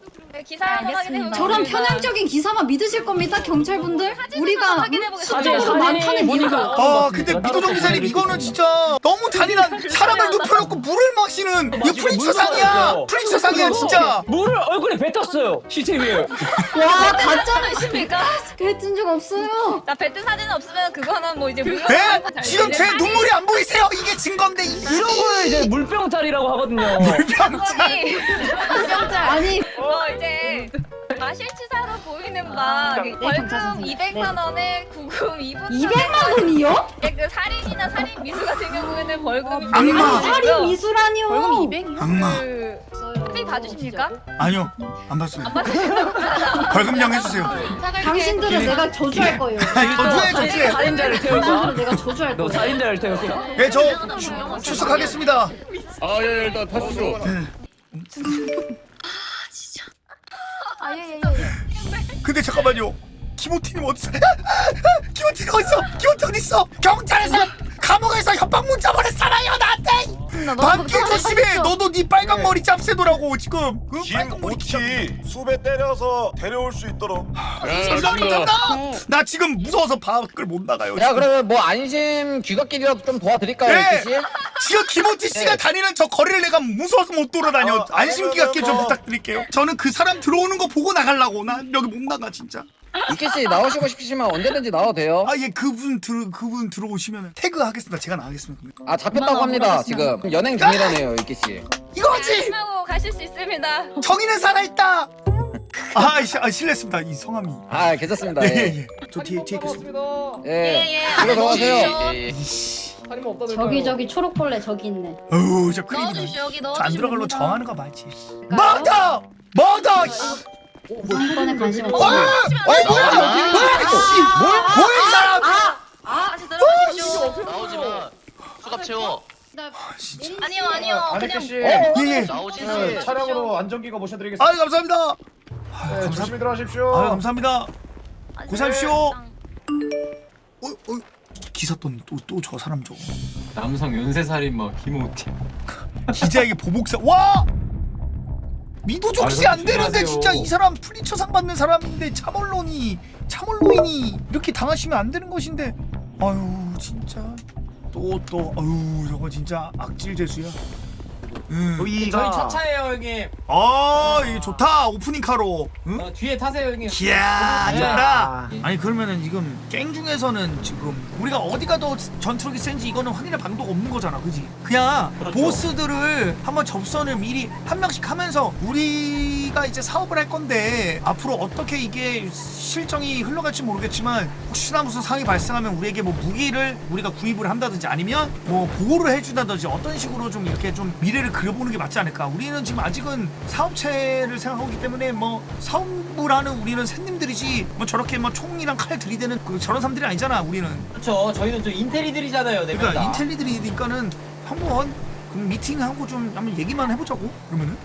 [SPEAKER 10] 네, 기사 한번 확인해
[SPEAKER 13] 저런 편향적인 기사만 믿으실 겁니다 경찰분들? 우리가
[SPEAKER 10] 확인해보겠습니다.
[SPEAKER 13] 숫자가
[SPEAKER 14] 사진
[SPEAKER 13] 많다는
[SPEAKER 14] 보니까
[SPEAKER 13] 이유가.
[SPEAKER 1] 아 근데 미도정 기사님 이거는 진짜 너무 잔인한 사람을 눕혀놓고 물을 마시는 이거 프리처상이야. 프리처상이야 진짜.
[SPEAKER 14] 물을 얼굴에 뱉었어요 시체 위에
[SPEAKER 13] 와 가짜는
[SPEAKER 10] 있습니까?
[SPEAKER 13] 뱉은 적 없어요.
[SPEAKER 10] 나 배트 사진 없으면 그거는 뭐 이제 물론
[SPEAKER 1] 네? 지금 제 눈물이 안 보이세요? 이게 증거인데 이
[SPEAKER 14] 이런 걸 이제 물병짜리라고 하거든요
[SPEAKER 1] 물병자.
[SPEAKER 13] 아니
[SPEAKER 10] 뭐 이제 마실치사로 보이는 막
[SPEAKER 13] 네,
[SPEAKER 10] 벌금
[SPEAKER 13] 경찰
[SPEAKER 10] 200만 원에 구금 2분
[SPEAKER 13] 200만 원이요?
[SPEAKER 10] 그 살인이나 살인 미수 같은 경우에는 벌금이
[SPEAKER 1] 악마.
[SPEAKER 13] 살인 미수라니요.
[SPEAKER 10] 벌금 200이요?
[SPEAKER 1] 악마.
[SPEAKER 10] 그 봐주십니까?
[SPEAKER 1] 아니요 안 봤습니다. 벌금량 해주세요.
[SPEAKER 13] 당신들은 내가 저주할 거예요.
[SPEAKER 1] 아니 저주해 저주해.
[SPEAKER 14] 살인자를
[SPEAKER 13] 당신들은 내가 저주할
[SPEAKER 14] 너
[SPEAKER 13] 거예요.
[SPEAKER 14] 살인자를 태울 거야
[SPEAKER 1] 네, 저 추- 출석하겠습니다.
[SPEAKER 15] 아, 예, 예, 일단 타시죠.
[SPEAKER 13] 아예예
[SPEAKER 1] 근데 잠깐만요. 키모티님 어딨어? 키모티님 어딨어? 키모티 어딨어? 경찰에서 감옥에서 협박 문자 보냈잖아요 나한테. 밤길 조심해. 너도 네 빨간 머리 짭새도라고 지금. 그 빨간 머리 짭.
[SPEAKER 16] 김오티 수배 때려서 데려올 수 있도록
[SPEAKER 15] 예,
[SPEAKER 1] 감사합니다.
[SPEAKER 15] 알겠습니다.
[SPEAKER 1] 나 지금 무서워서 밖을 못 나가요.
[SPEAKER 5] 야
[SPEAKER 1] 지금.
[SPEAKER 5] 그러면 뭐 안심 귀갓길이라도 좀 도와드릴까요
[SPEAKER 1] 네.
[SPEAKER 5] 씨?
[SPEAKER 1] 지금 김호티 씨가
[SPEAKER 5] 네.
[SPEAKER 1] 다니는 저 거리를 내가 무서워서 못 돌아다녀.
[SPEAKER 16] 어,
[SPEAKER 1] 안심기갑길 좀
[SPEAKER 16] 뭐.
[SPEAKER 1] 부탁드릴게요. 저는 그 사람 들어오는 거 보고 나가려고. 나 여기 못 나가 진짜.
[SPEAKER 5] 이끼 씨 나오시고 싶으시면 언제든지 나와도 돼요
[SPEAKER 1] 아 예 그분 들 그분 들어오시면 태그 하겠습니다. 제가 나가겠습니다.
[SPEAKER 5] 아 잡혔다고 합니다 지금 연행 중이라네요 이끼 씨
[SPEAKER 1] 이거지.
[SPEAKER 10] 하고 가실 수 있습니다.
[SPEAKER 1] 정의는 살아 있다. 아, 시, 아 실례했습니다. 이 성함이.
[SPEAKER 5] 아 괜찮습니다
[SPEAKER 1] 예,
[SPEAKER 5] 예.
[SPEAKER 1] 예. 저 뒤에 뒤에 있겠습니다.
[SPEAKER 5] 예. 이거 들어가세요
[SPEAKER 13] 저기 저기 초록 벌레 저기 있네.
[SPEAKER 1] 어우 저 크리미널.
[SPEAKER 10] 넣어주시오 여기
[SPEAKER 1] 저안
[SPEAKER 10] 넣어주시면
[SPEAKER 1] 들어갈로. 정하는 거 맞지. 뭐더 뭐더.
[SPEAKER 13] 상권에 관심
[SPEAKER 1] 와,
[SPEAKER 13] 없어.
[SPEAKER 1] 어이 뭐야? 뭐야? 씨, 뭘 뭐야 이 사람?
[SPEAKER 10] 다시 들어가십시오.
[SPEAKER 17] 나오지 마 수갑 채워
[SPEAKER 10] 아니요 아니요 그냥
[SPEAKER 1] 예 예.
[SPEAKER 17] 나오지
[SPEAKER 15] 네, 차량으로 안전기가 모셔드리겠습니다.
[SPEAKER 1] 아 감사합니다. 아,
[SPEAKER 15] 네. 조심히 들어가십시오.
[SPEAKER 1] 아 감사합니다. 고생하십시오. 어, 어, 기사 떴또또 저 사람 저거.
[SPEAKER 17] 남성 연쇄살인마 김호티
[SPEAKER 1] 기자에게 보복사. 와. 미도족 씨
[SPEAKER 17] 아,
[SPEAKER 1] 안 되는데. 진짜 이 사람 프리처상 받는 사람인데 참언론이 참언론이 이렇게 당하시면 안 되는 것인데. 아유 진짜 또 또 아유 저거 진짜 악질 재수야. 음.
[SPEAKER 4] 저희 첫 차예요 형님.
[SPEAKER 1] 아 이게 좋다 오프닝 카로. 응?
[SPEAKER 4] 어, 뒤에 타세요 형님.
[SPEAKER 1] 이야
[SPEAKER 4] 네.
[SPEAKER 1] 좋다 아니 그러면은 지금 갱 중에서는 지금 우리가 어디가 더 전투력이 센지 이거는 확인할 방도가 없는 거잖아 그지? 그냥 보스들을 한번 접선을 미리 한 명씩 하면서 우리가 이제 사업을 할 건데 앞으로 어떻게 이게 실정이 흘러갈지 모르겠지만 혹시나 무슨 상황이 발생하면 우리에게 뭐 무기를 우리가 구입을 한다든지 아니면 뭐 보호를 해준다든지 어떤 식으로 좀 이렇게 좀 미래를 그려보는 게 맞지 않을까? 우리는 지금 아직은 사업체를 생각하고 있기 때문에 뭐 사업을 하는 우리는 샌님들이지 뭐 저렇게 뭐 총이랑 칼 들이대는 그 저런 사람들이 아니잖아 우리는.
[SPEAKER 4] 그렇죠. 저희는 저 인테리들이잖아요. 네
[SPEAKER 1] 그러니까
[SPEAKER 4] 명 다.
[SPEAKER 1] 인텔리들이니까는 한번 그럼 미팅하고 좀 한번 얘기만 해보자고 그러면은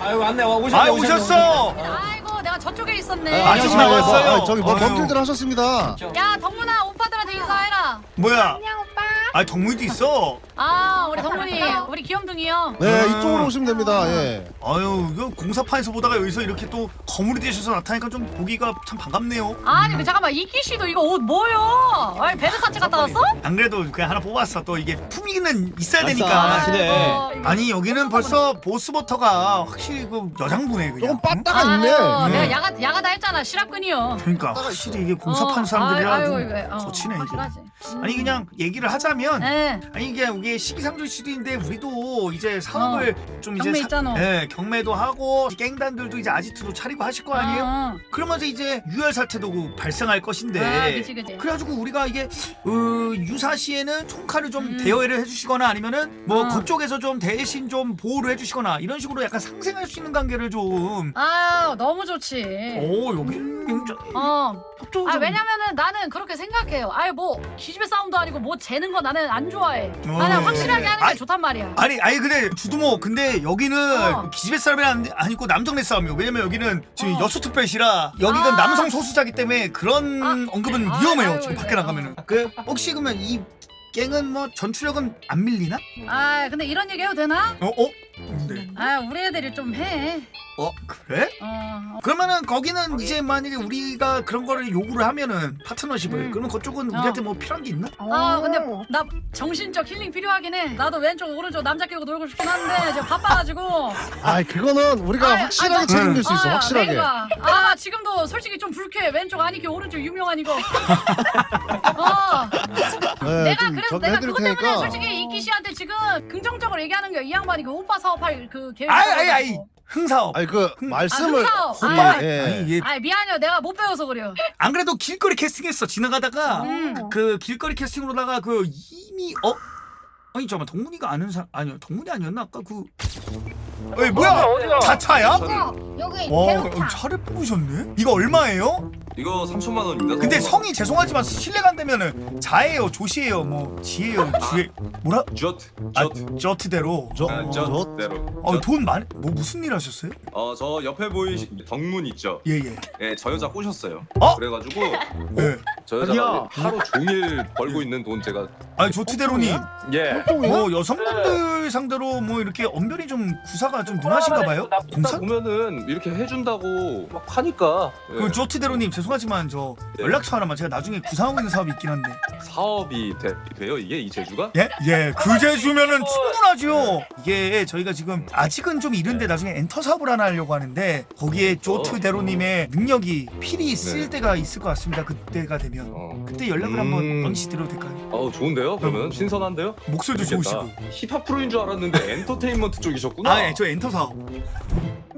[SPEAKER 4] 아유 왔네. 와, 오셨네.
[SPEAKER 1] 아 오셨어
[SPEAKER 4] 오셨네.
[SPEAKER 10] 아이고 내가 저쪽에 있었네.
[SPEAKER 1] 아, 지금
[SPEAKER 3] 아,
[SPEAKER 1] 나왔어요.
[SPEAKER 3] 아, 저기 뭐
[SPEAKER 1] 아유.
[SPEAKER 3] 범길들 하셨습니다.
[SPEAKER 10] 야 덕문아 오빠들한테 인사해라.
[SPEAKER 1] 뭐야
[SPEAKER 10] 안녕 오빠.
[SPEAKER 1] 아 덕무이도 있어
[SPEAKER 10] 아 우리 덕문이 우리 귀염둥이요.
[SPEAKER 3] 네,
[SPEAKER 1] 아.
[SPEAKER 3] 이쪽으로 오시면 됩니다. 예.
[SPEAKER 1] 아유 이거 공사판에서 보다가 여기서 이렇게 또 거물이 되셔서 나타나니까 좀 보기가 참 반갑네요
[SPEAKER 10] 아니 그 잠깐만 이끼 씨도 이거 옷 뭐요? 아니 베르사체 갔다 왔어?
[SPEAKER 1] 안 그래도 그냥 하나 뽑았어 또 이게 품위는 있어야 되니까
[SPEAKER 10] 아이고, 이거
[SPEAKER 1] 아니 여기는 벌써 보스버터가 확실히 그 여장부네 그냥
[SPEAKER 3] 조금
[SPEAKER 1] 응?
[SPEAKER 3] 빠따가 있네.
[SPEAKER 10] 아유,
[SPEAKER 1] 네.
[SPEAKER 10] 내가 야가 야가다 했잖아 시랍근이요.
[SPEAKER 1] 그러니까 확실히 이게 공사판
[SPEAKER 10] 어,
[SPEAKER 1] 사람들이라
[SPEAKER 10] 아유,
[SPEAKER 1] 좀
[SPEAKER 10] 어,
[SPEAKER 1] 좋치네 이게
[SPEAKER 10] 확실하지.
[SPEAKER 1] 아니 그냥 얘기를 하자면
[SPEAKER 10] 네.
[SPEAKER 1] 아니 이게 이게 이게 수도 있는데 우리도 이제 사업을 좀 이제
[SPEAKER 11] 경매
[SPEAKER 1] 사-
[SPEAKER 11] 있잖아.
[SPEAKER 1] 예, 경매도 하고 깽단들도 이제 아지트도 차리고 하실 거 아니에요?
[SPEAKER 11] 어,
[SPEAKER 1] 그러면서 이제 유혈 사태도 그 발생할 것인데
[SPEAKER 11] 아, 그치, 그치.
[SPEAKER 1] 그래가지고 우리가 이게 어, 유사시에는 총칼을 좀
[SPEAKER 11] 음.
[SPEAKER 1] 대여를 해주시거나 아니면은 뭐
[SPEAKER 11] 어.
[SPEAKER 1] 그쪽에서 좀 대신 좀 보호를 해주시거나 이런 식으로 약간 상생할 수 있는 관계를 좀.
[SPEAKER 11] 아 너무 좋지.
[SPEAKER 1] 오 여기 굉장히
[SPEAKER 11] 어.
[SPEAKER 1] 좀-
[SPEAKER 11] 아 왜냐면은 나는 그렇게 생각해요. 아예 뭐 기집애 싸움도 아니고 뭐 재는 거 나는 안 좋아해. 나는
[SPEAKER 1] 어.
[SPEAKER 11] 확실하게 하는 게
[SPEAKER 1] 아니,
[SPEAKER 11] 좋단 말이야.
[SPEAKER 1] 아니 아니 근데 주두모 근데 여기는
[SPEAKER 11] 어.
[SPEAKER 1] 기집애 싸움이 아니- 아니고 남정네 싸움이요 왜냐면 여기는 지금
[SPEAKER 11] 어.
[SPEAKER 1] 여수특별시라 여기가
[SPEAKER 11] 아.
[SPEAKER 1] 남성 소수자기 때문에 그런
[SPEAKER 11] 아.
[SPEAKER 1] 언급은
[SPEAKER 11] 아,
[SPEAKER 1] 위험해요
[SPEAKER 11] 아유,
[SPEAKER 1] 지금 밖에 나가면은 그 혹시 그러면 이 갱은 뭐 전투력은 안 밀리나?
[SPEAKER 11] 아 근데 이런 얘기 해도 되나?
[SPEAKER 1] 어? 어? 근데
[SPEAKER 11] 아 우리 애들이 좀 해.
[SPEAKER 1] 어 그래?
[SPEAKER 11] 어.
[SPEAKER 1] 그러면은 거기는 이제 만약에 우리가 그런 거를 요구를 하면은 파트너십을
[SPEAKER 11] 음.
[SPEAKER 1] 그러면 그쪽은
[SPEAKER 11] 어.
[SPEAKER 1] 우리한테 뭐 필요한 게 있나?
[SPEAKER 11] 아 근데 나 정신적 힐링 필요하긴 해. 나도 왼쪽 오른쪽 남자 끼고 놀고 싶긴 한데 지금 바빠가지고.
[SPEAKER 3] 아 그거는 우리가
[SPEAKER 11] 아,
[SPEAKER 3] 확실하게
[SPEAKER 11] 아,
[SPEAKER 3] 책임질 수 있어
[SPEAKER 11] 아,
[SPEAKER 3] 확실하게
[SPEAKER 11] 내가. 아 지금도 솔직히 좀 불쾌해. 왼쪽 아니기 오른쪽 유명 아니고. 어.
[SPEAKER 3] 네,
[SPEAKER 11] 내가
[SPEAKER 3] 좀
[SPEAKER 11] 그래서 내가
[SPEAKER 3] 해드릴
[SPEAKER 11] 그것 때문에
[SPEAKER 3] 테니까
[SPEAKER 11] 솔직히 이기 씨한테 지금 긍정적으로 얘기하는 게이 양반이 그 오빠 사업할 그 계획.
[SPEAKER 1] 아이 아이 아이 흥사업
[SPEAKER 3] 아니 그
[SPEAKER 1] 음.
[SPEAKER 3] 말씀을
[SPEAKER 11] 아, 흥사업.
[SPEAKER 3] 예,
[SPEAKER 11] 아,
[SPEAKER 3] 예.
[SPEAKER 1] 아니 얘
[SPEAKER 11] 아 미안해요. 내가 못 배워서 그래요.
[SPEAKER 1] 안 그래도 길거리 캐스팅했어 지나가다가
[SPEAKER 11] 음.
[SPEAKER 1] 그 길거리 캐스팅으로다가 그 이미 어 아니 잠깐만 동문이가 아는 사람 아니요 동문이 아니었나 아까 그 에이 뭐야 자차야?
[SPEAKER 10] 여기
[SPEAKER 1] 와 차를 뽑으셨네 이거 얼마예요?
[SPEAKER 6] 이거 3천만 원입니다.
[SPEAKER 1] 근데 성이 죄송하지만 실례가 안 되면은 자예요 조시예요 뭐 지예요 주예 뭐라
[SPEAKER 6] 저트
[SPEAKER 1] 아
[SPEAKER 6] 저트
[SPEAKER 1] 저트대로
[SPEAKER 3] 저,
[SPEAKER 6] 아,
[SPEAKER 3] 저,
[SPEAKER 6] 저트대로.
[SPEAKER 1] 어돈 많이 뭐 무슨 일 하셨어요?
[SPEAKER 6] 어저 옆에 보이시 덕문 있죠?
[SPEAKER 1] 예예
[SPEAKER 6] 예, 저 여자 꼬셨어요.
[SPEAKER 1] 어?
[SPEAKER 6] 그래가지고
[SPEAKER 1] 예.
[SPEAKER 6] 저 여자가 하루 종일 벌고 있는 돈 제가
[SPEAKER 1] 아니 조트대로님
[SPEAKER 6] 예.
[SPEAKER 1] 뭐 여성분들 상대로 뭐 이렇게 언변이 좀 구사가 좀 능하신가 봐요? 공사?
[SPEAKER 6] 보면은 이렇게 해준다고 막 하니까 예,
[SPEAKER 1] 그 조트대로님 죄송하지만 저
[SPEAKER 6] 예.
[SPEAKER 1] 연락처 하나만 제가 나중에 구상하고 있는 사업이 있긴 한데
[SPEAKER 6] 사업이 돼, 돼요 이게 이 제주가?
[SPEAKER 1] 예? 예, 그 제주면은 충분하죠. 이게 저희가 지금 아직은 좀 이른데 나중에 엔터 사업을 하나 하려고 하는데 거기에 조트 대로님의 능력이 필히 쓸
[SPEAKER 6] 네.
[SPEAKER 1] 때가 있을 것 같습니다. 그때가 되면
[SPEAKER 6] 어.
[SPEAKER 1] 그때 연락을
[SPEAKER 6] 음.
[SPEAKER 1] 한번 언시 드려도 될까요?
[SPEAKER 6] 어 좋은데요? 그러면 신선한데요?
[SPEAKER 1] 목소리 좋으시고.
[SPEAKER 6] 힙합 프로인 줄 알았는데 엔터테인먼트 쪽이셨구나.
[SPEAKER 1] 아, 예, 저 엔터 사업.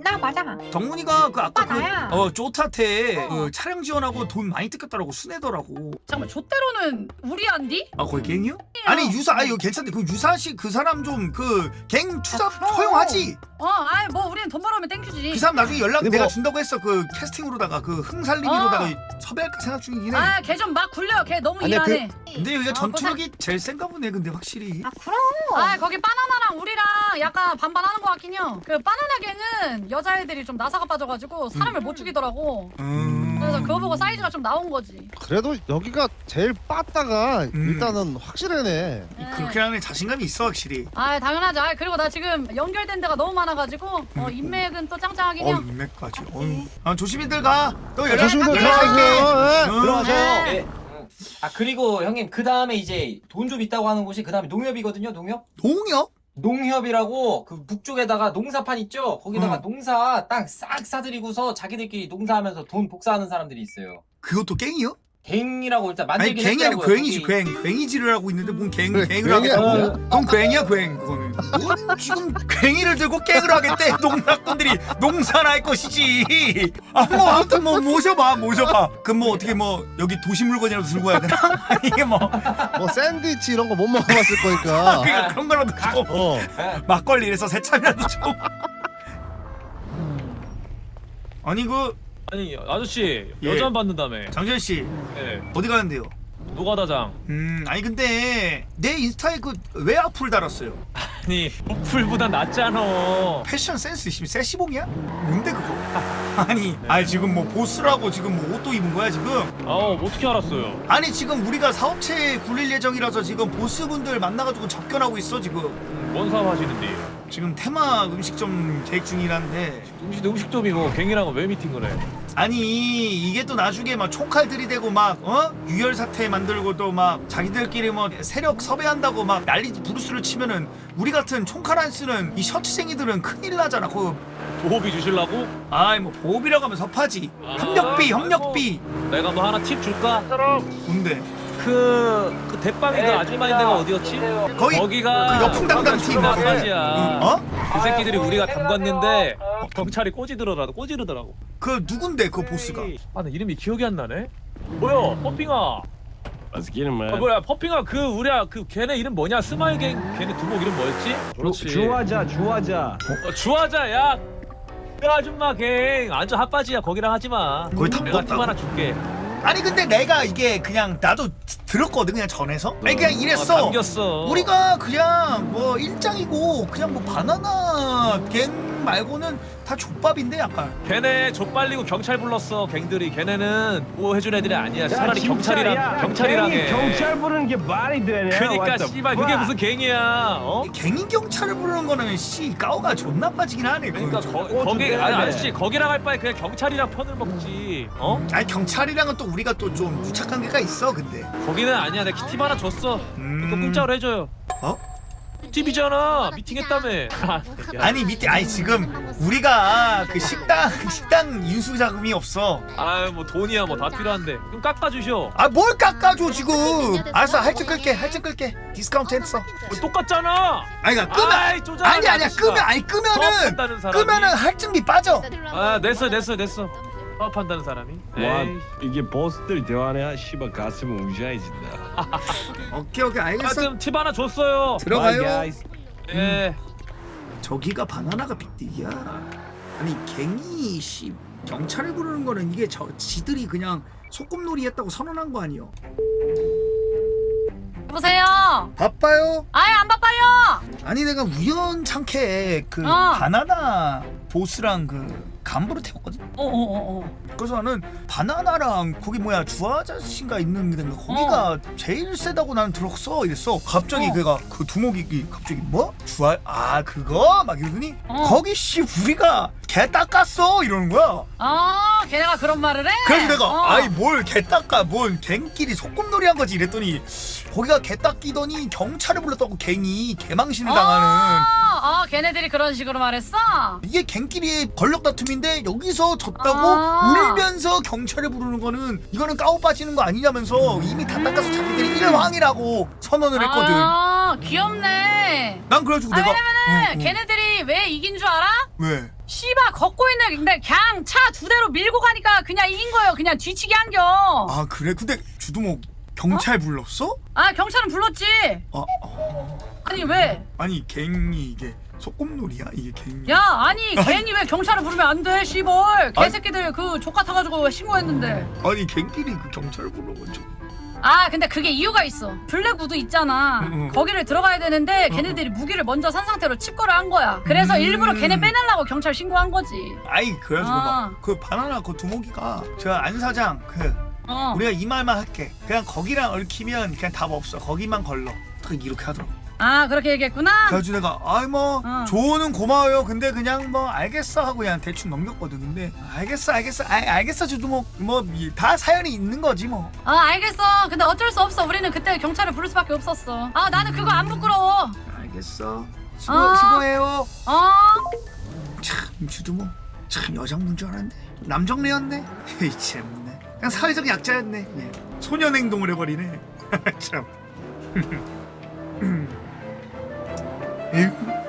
[SPEAKER 10] 나 맞아.
[SPEAKER 1] 정문이가 그 아까
[SPEAKER 10] 오빠 나야.
[SPEAKER 1] 그 어, 조타테
[SPEAKER 10] 어.
[SPEAKER 1] 그 차량 지원하고 돈 많이 뜯겼더라고 순애더라고.
[SPEAKER 11] 잠깐만 조대로는 우리 안디?
[SPEAKER 1] 아 거기 갱이요? 아니 유사 아 이거 괜찮대. 그 유사 씨 그 사람 좀 그갱 투자
[SPEAKER 10] 그럼.
[SPEAKER 1] 허용하지.
[SPEAKER 11] 어, 아이 뭐 우리는 돈 벌어오면 땡큐지.
[SPEAKER 1] 그 사람 나중에 연락
[SPEAKER 3] 근데
[SPEAKER 1] 내가
[SPEAKER 3] 뭐-
[SPEAKER 1] 준다고 했어. 그 캐스팅으로다가 그 흥살림이로다가 섭외할까 생각 중이긴 해.
[SPEAKER 11] 아, 걔 좀 막 굴려. 걔 너무
[SPEAKER 3] 아니야, 그-
[SPEAKER 11] 일하네.
[SPEAKER 1] 근데 여기가
[SPEAKER 11] 아,
[SPEAKER 1] 전투력이 제일 센가 보네. 근데 확실히.
[SPEAKER 10] 아 그럼.
[SPEAKER 11] 아, 거기 바나나랑 우리랑 약간 반반하는 것 같긴 해요. 그 바나나 갱은 여자애들이 좀 나사가 빠져가지고 사람을 못 죽이더라고.
[SPEAKER 1] 음.
[SPEAKER 11] 그래서 그거 보고 사이즈가 좀 나온 거지.
[SPEAKER 3] 그래도 여기가 제일 빠따가
[SPEAKER 1] 음.
[SPEAKER 3] 일단은 확실하네
[SPEAKER 1] 그렇게 하는 자신감이 있어 확실히.
[SPEAKER 11] 아, 당연하죠. 아, 그리고 나 지금 연결된 데가 너무 많아가지고 어, 인맥은 또 짱짱하긴
[SPEAKER 1] 어
[SPEAKER 11] 해요.
[SPEAKER 1] 인맥까지. 어휴. 아 조심히들 가. 또 연락.
[SPEAKER 3] 조심히들
[SPEAKER 1] 연락할게.
[SPEAKER 3] 들어가세요
[SPEAKER 1] 응.
[SPEAKER 3] 들어가세요
[SPEAKER 4] 네. 아 그리고 형님 그 다음에 이제 돈 좀 있다고 하는 곳이 그 다음에 농협이거든요. 농협.
[SPEAKER 1] 동혁?
[SPEAKER 4] 농협이라고 그 북쪽에다가 농사판 있죠. 거기다가
[SPEAKER 1] 응.
[SPEAKER 4] 농사 땅 싹 사들이고서 자기들끼리 농사하면서 돈 복사하는 사람들이 있어요.
[SPEAKER 1] 그것도 갱이요?
[SPEAKER 4] 갱이라고 일단
[SPEAKER 1] 아니
[SPEAKER 4] 만들긴
[SPEAKER 1] 갱이 아니고
[SPEAKER 4] 했더라고요.
[SPEAKER 1] 갱이지
[SPEAKER 4] 거기.
[SPEAKER 1] 갱. 갱이질을 하고 있는데 뭔 갱,
[SPEAKER 3] 그래,
[SPEAKER 1] 갱을 하겠다고.
[SPEAKER 3] 아니야?
[SPEAKER 1] 그건 갱이야 갱. 그거는. 뭔 지금 갱이를 들고 갱을 하겠대. 농사꾼들이 농사나 할 것이지. 아뭐 아무튼 뭐 모셔봐 모셔봐. 그럼 뭐 어떻게 뭐 여기 도시 물건이라도 들고 와야 되나? 아니 *laughs* 이게 뭐
[SPEAKER 3] 뭐 샌드위치 이런 거 못 먹어봤을 거니까 *laughs*
[SPEAKER 1] 그러니까 그런 거라도 좀
[SPEAKER 3] 어
[SPEAKER 1] 막걸리 이래서 세참이라도 좀. *laughs* 아니 그
[SPEAKER 8] 아니 아저씨
[SPEAKER 1] 예.
[SPEAKER 8] 여자 받는다며.
[SPEAKER 1] 장준 씨
[SPEAKER 8] 예.
[SPEAKER 1] 어디 가는데요?
[SPEAKER 8] 노가다장.
[SPEAKER 1] 음 아니 근데 내 인스타에 그 왜 악플 달았어요?
[SPEAKER 8] 아니 풀보다 낫잖아.
[SPEAKER 1] 패션 센스 있으면 세시봉이야? 뭔데 그거? 아니 아니 지금 뭐 보스라고 지금 뭐 옷도 입은 거야 지금?
[SPEAKER 8] 아 어떻게 알았어요?
[SPEAKER 1] 아니 지금 우리가 사업체 굴릴 예정이라서 지금 보스분들 만나가지고 접견하고 있어 지금
[SPEAKER 8] 뭔 사업 하시는데?
[SPEAKER 1] 지금 테마 음식점 계획 중이란데
[SPEAKER 8] 음식 음식점이고 갱이랑 왜 미팅을 해?
[SPEAKER 1] 아니 이게 또 나중에 막 총칼 들이대고 막 어? 유혈 사태 만들고 또 막 자기들끼리 뭐 세력 섭외한다고 막 난리 부르스를 치면은 우리 같은 총칼 안 쓰는 이 셔츠생이들은 큰일 나잖아 그
[SPEAKER 8] 보호비 주실라고?
[SPEAKER 1] 아이 뭐 보호비라고 하면 섭하지
[SPEAKER 8] 아,
[SPEAKER 1] 협력비
[SPEAKER 8] 아이고.
[SPEAKER 1] 협력비
[SPEAKER 8] 내가 뭐 하나 팁 줄까?
[SPEAKER 1] 뭔데
[SPEAKER 8] 그, 그 대빵이 그 아줌마인 데가 어디였지?
[SPEAKER 1] 거기
[SPEAKER 8] 거기가
[SPEAKER 1] 그 여풍당당 팀.
[SPEAKER 8] 마지야.
[SPEAKER 1] 어?
[SPEAKER 8] 그 새끼들이 우리가 담갔는데 경찰이 꼬지더라고 꼬지르더라고.
[SPEAKER 1] 그 누군데 그 보스가?
[SPEAKER 8] 아 나 이름이 기억이 안 나네. 뭐야 퍼핑아. 아, 뭐야 퍼핑아 그 우리야 그 걔네 이름 뭐냐 스마일 갱 걔네 두목 이름 뭐였지? 그렇지.
[SPEAKER 6] 주화자 주화자
[SPEAKER 8] 어, 주하자 야. 그 아줌마 갱 완전 핫바지야 거기랑 하지 마.
[SPEAKER 1] 거기 다
[SPEAKER 8] 내가 팀
[SPEAKER 1] 뽑았다고?
[SPEAKER 8] 하나 줄게.
[SPEAKER 1] 아니 근데 내가 이게 그냥 나도 들었거든 그냥 전에서. 아니 그냥
[SPEAKER 8] 어,
[SPEAKER 1] 이랬어.
[SPEAKER 8] 남겼어.
[SPEAKER 1] 우리가 그냥 뭐 일장이고 그냥 뭐 바나나 갱 말고는 다 족밥인데 약간.
[SPEAKER 8] 걔네 족발리고 경찰 불렀어 갱들이 걔네는 뭐 해준 애들이 아니야 차라리 경찰이랑 경찰이랑 해
[SPEAKER 6] 경찰 부르는 게 말이 되냐
[SPEAKER 8] 그니까 씨발 그게 무슨 갱이야 어?
[SPEAKER 1] 갱이 경찰을 부르는 거는 씨 까오가 존나 빠지긴 하네.
[SPEAKER 8] 그러니까
[SPEAKER 1] 그건.
[SPEAKER 8] 거, 거기
[SPEAKER 6] 좀
[SPEAKER 8] 아니. 아저씨 거기랑 할 바에 그냥 경찰이랑 편을 먹지 어?
[SPEAKER 1] 아니 경찰이랑은 또 우리가 또 좀 유착 관계가 있어 근데.
[SPEAKER 8] 거기는 아니야 내가 키팁 하나 줬어
[SPEAKER 1] 음.
[SPEAKER 8] 이거 공짜로 해줘요
[SPEAKER 1] 어?
[SPEAKER 8] 팁이잖아 미팅했다며 아, *laughs*
[SPEAKER 1] 아니 밑에 아니 지금 우리가 그 식당 식당 인수 자금이 없어.
[SPEAKER 8] 아뭐 돈이야 뭐 다 필요한데 좀 깎아주셔
[SPEAKER 1] 아 뭘 깎아줘 지금. 알았어 할증 끌게 할증 끌게 디스카운트 했어.
[SPEAKER 8] 뭐 똑같잖아
[SPEAKER 1] 아니 그러니까 끄면
[SPEAKER 8] 아이,
[SPEAKER 1] 아니 아니야
[SPEAKER 8] 아저씨가.
[SPEAKER 1] 끄면 아니 끄면은. 끄면은 할증비 빠져.
[SPEAKER 8] 아 냈어 냈어 냈어 사업한다는 사람이
[SPEAKER 6] 와
[SPEAKER 8] 에이.
[SPEAKER 6] 이게 보스들 대화네 씨발 가슴은 웅장해진다 *laughs*
[SPEAKER 1] 오케이 오케이 알겠어.
[SPEAKER 8] 하여튼 팁 하나 줬어요
[SPEAKER 1] 들어가요.
[SPEAKER 8] 예
[SPEAKER 1] 저기가 바나나가 빅딜이야. 아니 갱이 씨 경찰을 부르는 거는 이게 저 지들이 그냥 소꿉놀이 했다고 선언한 거 아니요?
[SPEAKER 11] 여보세요.
[SPEAKER 1] 바빠요?
[SPEAKER 11] 아예 안 바빠요.
[SPEAKER 1] 아니 내가 우연찮게 그
[SPEAKER 11] 어.
[SPEAKER 1] 바나나 보스랑 그 간부를 태웠거든.
[SPEAKER 11] 어어어 어.
[SPEAKER 1] 그래서 나는 바나나랑 거기 뭐야 주아자씨가 있는 데인가 거기가 제일 세다고 나는 들었어 이랬어 갑자기
[SPEAKER 11] 어.
[SPEAKER 1] 걔가 그 두목이 갑자기 뭐 주아 아 그거 막 이러더니
[SPEAKER 11] 어.
[SPEAKER 1] 거기 씨 우리가 개 닦았어 이러는 거야
[SPEAKER 11] 아 걔네가 그런 말을 해.
[SPEAKER 1] 그래서 내가
[SPEAKER 11] 어.
[SPEAKER 1] 아이 뭘 개 닦아 뭘 갱끼리 소꿉놀이 한 거지 이랬더니 거기가 개 닦이더니 경찰을 불렀다고 갱이 개망신을 당하는
[SPEAKER 11] 아, 아 걔네들이 그런 식으로 말했어.
[SPEAKER 1] 이게 갱끼리의 권력 다툼 인데 여기서 졌다고
[SPEAKER 11] 아.
[SPEAKER 1] 울면서 경찰을 부르는 거는 이거는 까오 빠지는 거 아니냐면서 이미 다 닦아서 자기들이 일황이라고 선언을 했거든.
[SPEAKER 11] 아 귀엽네.
[SPEAKER 1] 난 그래가지고
[SPEAKER 11] 아
[SPEAKER 1] 내가
[SPEAKER 11] 왜냐면은
[SPEAKER 1] 응, 응.
[SPEAKER 11] 걔네들이 왜 이긴 줄 알아?
[SPEAKER 1] 왜?
[SPEAKER 11] 씨발 걷고 있는 근데 그냥 차 두 대로 밀고 가니까 그냥 이긴 거예요. 그냥 뒤치기 한겨.
[SPEAKER 1] 아 그래? 근데 주두목 경찰 불렀어?
[SPEAKER 11] 아 경찰은 불렀지.
[SPEAKER 1] 아, 아
[SPEAKER 11] 아니 왜?
[SPEAKER 1] 아니 갱이 이게 소꿉놀이야 이게 갱이.
[SPEAKER 11] 야 아니. 괜히 왜 경찰을 부르면 안 돼? 씨발 개새끼들 그 족같아 가지고 신고했는데.
[SPEAKER 1] 아니 갱끼리 그 경찰 부르는 건 좀.
[SPEAKER 11] 아 근데 그게 이유가 있어 블랙 우드 있잖아
[SPEAKER 1] 응, 응.
[SPEAKER 11] 거기를 들어가야 되는데 걔네들이 무기를 먼저 산 상태로 칩거를 한 거야 그래서
[SPEAKER 1] 음.
[SPEAKER 11] 일부러 걔네 빼내려고 경찰 신고한 거지
[SPEAKER 1] 아이 그래가지고
[SPEAKER 11] 아.
[SPEAKER 1] 막그 바나나 그 두목이가 저안 사장 그
[SPEAKER 11] 어.
[SPEAKER 1] 우리가 이 말만 할게. 그냥 거기랑 얽히면 그냥 답 없어. 거기만 걸러. 딱 이렇게 하더라고.
[SPEAKER 11] 아 그렇게 얘기했구나?
[SPEAKER 1] 그래가지고 내가 아이 뭐
[SPEAKER 11] 어.
[SPEAKER 1] 조언은 고마워요. 근데 그냥 뭐 알겠어. 하고 그냥 대충 넘겼거든. 근데 알겠어 알겠어 아, 알겠어 주도 뭐뭐 다 사연이 있는 거지 뭐.
[SPEAKER 11] 아 알겠어. 근데 어쩔 수 없어. 우리는 그때 경찰을 부를 수밖에 없었어. 아 나는 그거 안 부끄러워.
[SPEAKER 1] 알겠어. 수고,
[SPEAKER 11] 어.
[SPEAKER 1] 수고해요.
[SPEAKER 11] 어?
[SPEAKER 1] 참 주도 참 여장분 줄 알았는데 남정네였네? *laughs* 참네. 그냥 사회적 약자였네. 그냥 소년 행동을 해버리네. *laughs* 참 *laughs* you